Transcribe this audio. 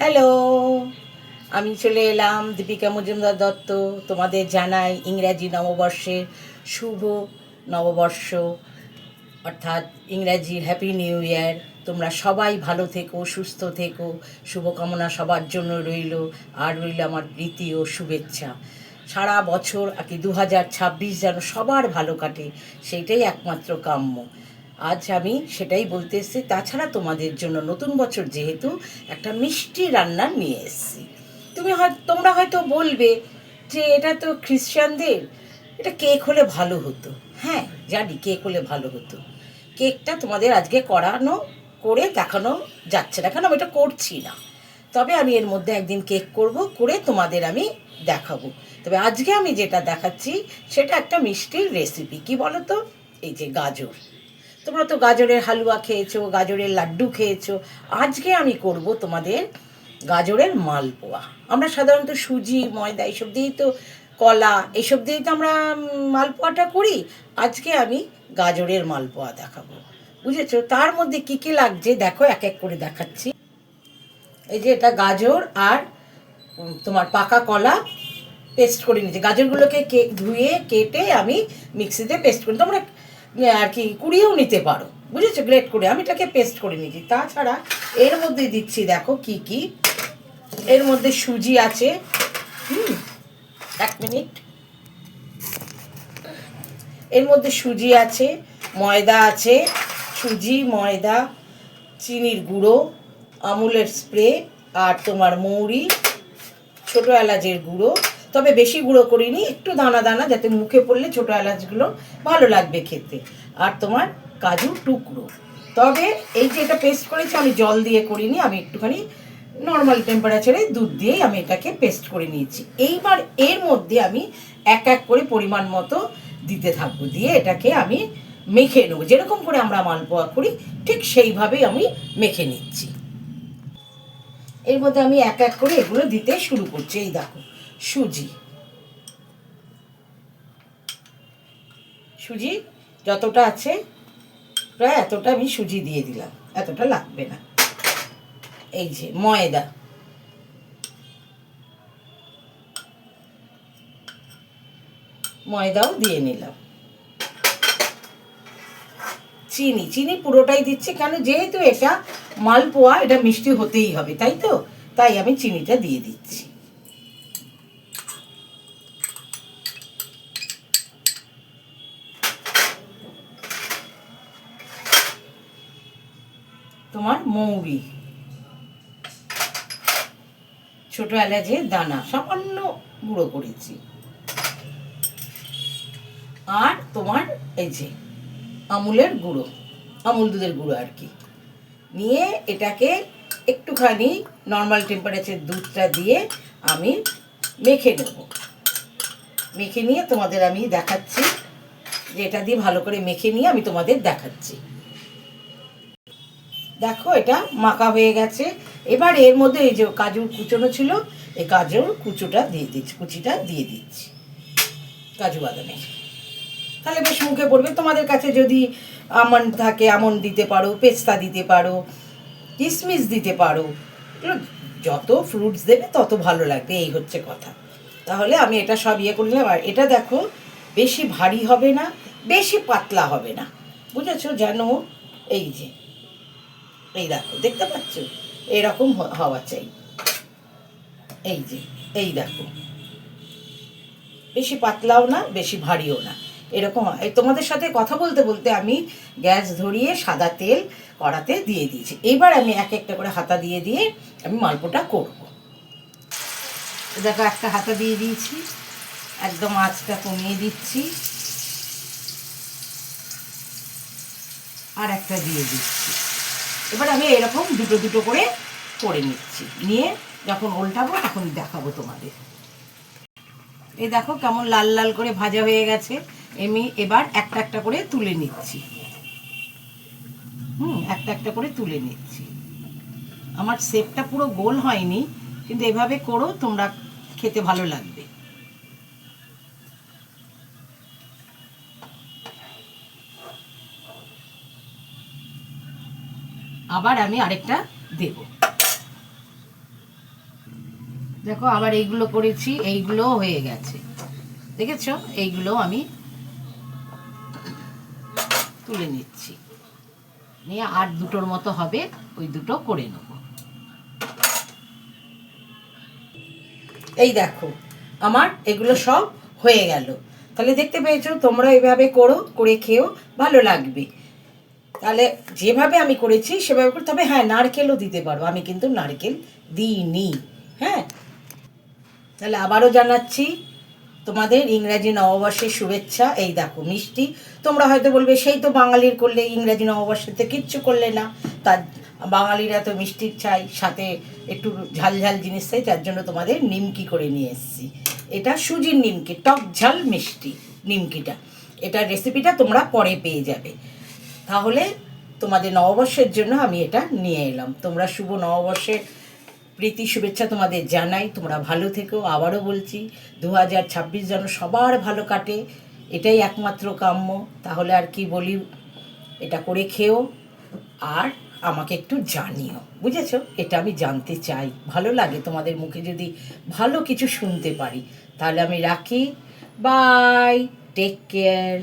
Hello আমি চলে এলাম দীপিকা মজুমদার দত্ত, তোমাদের জানাই ইংরাজি নববর্ষের শুভ নববর্ষ, অর্থাৎ ইংরাজির হ্যাপি নিউ ইয়ার তোমরা সবাই ভালো থেকো, সুস্থ থেকো, শুভকামনা সবার জন্য রইল, আর রইল আমার প্রীতি ও শুভেচ্ছা। সারা বছর আর কি দু হাজার ছাব্বিশ যেন সবার ভালো কাটে, সেইটাই একমাত্র কাম্য। আজ আমি সেটাই বলতে এসেছি। তাছাড়া তোমাদের জন্য নতুন বছর যেহেতু একটা মিষ্টি রান্না নিয়ে এসেছি। তুমি হয়, তোমরা হয়তো বলবে যে এটা তো খ্রিস্টানদের, এটা কেক হলে ভালো হতো। হ্যাঁ জানি কেক হলে ভালো হতো। কেকটা তোমাদের আজকে করানো, করে দেখানো যাচ্ছে না। কারণ আমি এটা করছি না। তবে আমি এর মধ্যে একদিন কেক করব, করে তোমাদের আমি দেখাবো। তবে আজকে আমি যেটা দেখাচ্ছি, সেটা একটা মিষ্টির রেসিপি কি বলো তো এই যে গাজর। তোমরা তো গাজরের হালুয়া খেয়েছো, গাজরের লাড্ডু খেয়েছো। আজকে আমি করব তোমাদের গাজরের মালপোয়া। আমরা সাধারণত সুজি, ময়দা এইসব দিয়েই তো কলা, এসব দিয়েই তো আমরা মালপোয়াটা করি। আজকে আমি গাজরের মালপোয়া দেখাবো। বুঝেছ? তার মধ্যে কি কি লাগছে? দেখো, এক এক করে দেখাচ্ছি। এই যে এটা গাজর আর তোমার পাকা কলা, পেস্ট করে নিয়েছি। গাজরগুলোকে কে, ধুয়ে, কেটে আমি মিক্সিতে পেস্ট করি তোমরা আর কি কুড়িয়েও নিতে পারো। বুঝেছ? গ্রেট করে। আমি এটাকে পেস্ট করে নিয়েছি। তাছাড়া এর মধ্যে দিচ্ছি দেখো কি কি। এর মধ্যে সুজি আছে। হুম, এক মিনিট। এর মধ্যে সুজি আছে, ময়দা আছে, সুজি, ময়দা, চিনির গুঁড়ো, আমুলের স্প্রে, আর তোমার মৌরি, ছোটো এলাচের গুঁড়ো তবে বেশি গুঁড়ো করিনি, একটু দানা দানা যাতে মুখে পড়লে ছোটো এলাচগুলো ভালো লাগবে খেতে। আর তোমার কাজু টুকরো। তবে এই যে এটা পেস্ট করেছি, আমি জল দিয়ে করিনি, আমি একটুখানি নর্মাল টেম্পারেচারে দুধ দিয়েই আমি এটাকে পেস্ট করে নিয়েছি। এইবার এর মধ্যে আমি এক এক করে পরিমাণ মতো দিতে থাকব, দিয়ে এটাকে আমি মেখে নেব। যেরকম করে আমরা মালপোয়া করি, ঠিক সেইভাবেই আমি মেখে নিচ্ছি। এর মধ্যে আমি এক এক করে এগুলো দিতে শুরু করছি। এই দেখো সুজি। সুজি যতটা আছে, প্রায় এতটা আমি সুজি দিয়ে দিলাম, এতটা লাগবে না। এই যে ময়দা। ময়দাও দিয়ে নিলাম। চিনি চিনি পুরোটাই দিচ্ছি, কেন যেহেতু এটা মালপোয়া, এটা মিষ্টি হতেই হবে, তাই তো? তাই আমি চিনিটা দিয়ে দিচ্ছি। তোমার মৌরি। ছোট এলাচের দানা, সামান্য গুঁড়ো করেছি। আর তোমার এই যে আমুলের গুঁড়ো, আমুল দুধের গুঁড়ো আর কি। নিয়ে এটাকে একটুখানি নর্মাল টেম্পারেচার দুধটা দিয়ে আমি মেখে নেব। মেখে নিয়ে তোমাদের আমি দেখাচ্ছি। যে এটা দিয়ে ভালো করে মেখে নিয়ে আমি তোমাদের দেখাচ্ছি। দেখো, এটা মাখা হয়ে গেছে। এবার এর মধ্যে এই যে কাজুর কুচোনো ছিল, এই কাজুর কুচোটা দিয়ে দিচ্ছি, কুচিটা দিয়ে দিচ্ছি, কাজু বাদামের। তাহলে বেশ মুখে পড়বে। তোমাদের কাছে যদি আমন্ড থাকে, আমন্ড দিতে পারো, পেস্তা দিতে পারো কিশমিশ দিতে পারো যত ফ্রুটস দেবে, তত ভালো লাগবে, এই হচ্ছে কথা। তাহলে আমি এটা সব ইয়ে করে নিলাম। আর এটা দেখো, বেশি ভারী হবে না, বেশি পাতলা হবে না। বুঝেছ? যেন এই যে এই দেখো, দেখতে পাচ্ছ? এরকম হওয়া চাই। এই যে, এই দেখো। বেশি পাতলাও না, বেশি ভারীও না। এরকম তোমাদের সাথে কথা বলতে বলতে আমি গ্যাস ধরিয়ে সাদা তেল কড়াতে দিয়ে দিয়েছি। এবার আমি এক একটা করে হাতা দিয়ে দিয়ে আমি মালপোটা করব। দেখো, একটা হাতা দিয়ে দিয়েছি। একদম আঁচটা কমিয়ে দিচ্ছি। আর একটা দিয়ে দিচ্ছি। এবার আমি এরকম দুটো দুটো করে করে নিচ্ছি। নিয়ে যখন উল্টাবো তখন দেখাবো তোমাদের। এই দেখো কেমন লাল লাল করে ভাজা হয়ে গেছে। আমি এবার একটা একটা করে তুলে নিচ্ছি। হুম, একটা একটা করে তুলে নিচ্ছি। আমার শেপটা পুরো গোল হয়নি, কিন্তু এভাবে করো, তোমরা খেতে ভালো লাগবে। আবার আমি আরেকটা দেব। দেখো, আবার এইগুলো করেছি, এইগুলো হয়ে গেছে। দেখেছ? এইগুলো আমি তুলে নিচ্ছি। নিয়ে আর দুটোর মতো হবে, ওই দুটো করে নেব। এই দেখো, আমার এগুলো সব হয়ে গেল। তাহলে দেখতে পেয়েছ, তোমরা এভাবে করো, করে খেও, ভালো লাগবে। তাহলে যেভাবে আমি করেছি, সেভাবে করে তবে হ্যাঁ নারকেলও দিতে পারো। আমি কিন্তু নারকেল দিইনি। হ্যাঁ? তাহলে আবারও জানাচ্ছি তোমাদের ইংরাজি নববর্ষের শুভেচ্ছা। এই দেখো, মিষ্টি। তোমরা হয়তো বলবে, সেই তো বাঙালির করলে ইংরাজি নববর্ষেতে কিচ্ছু করলে না। তার বাঙালিরা তো মিষ্টির চাই, সাথে একটু ঝাল ঝাল জিনিস চাই, তার জন্য তোমাদের নিমকি করে নিয়ে এসেছি। এটা সুজির নিমকি, টক ঝাল মিষ্টি নিমকিটা। এটার রেসিপিটা তোমরা পরে পেয়ে যাবে। তাহলে তোমাদের নববর্ষের জন্য আমি এটা নিয়ে এলাম। তোমরা শুভ নববর্ষের প্রীতি, শুভেচ্ছা তোমাদের জানাই। তোমরা ভালো থেকো। আবারও বলছি দু হাজার ছাব্বিশ যেন সবার ভালো কাটে। এটাই একমাত্র কাম্য। তাহলে আর কি বলি, এটা করে খেও আর আমাকে একটু জানিও। বুঝেছ? এটা আমি জানতে চাই। ভালো লাগে তোমাদের মুখে যদি ভালো কিছু শুনতে পারি। তাহলে আমি রাখি। Bye take care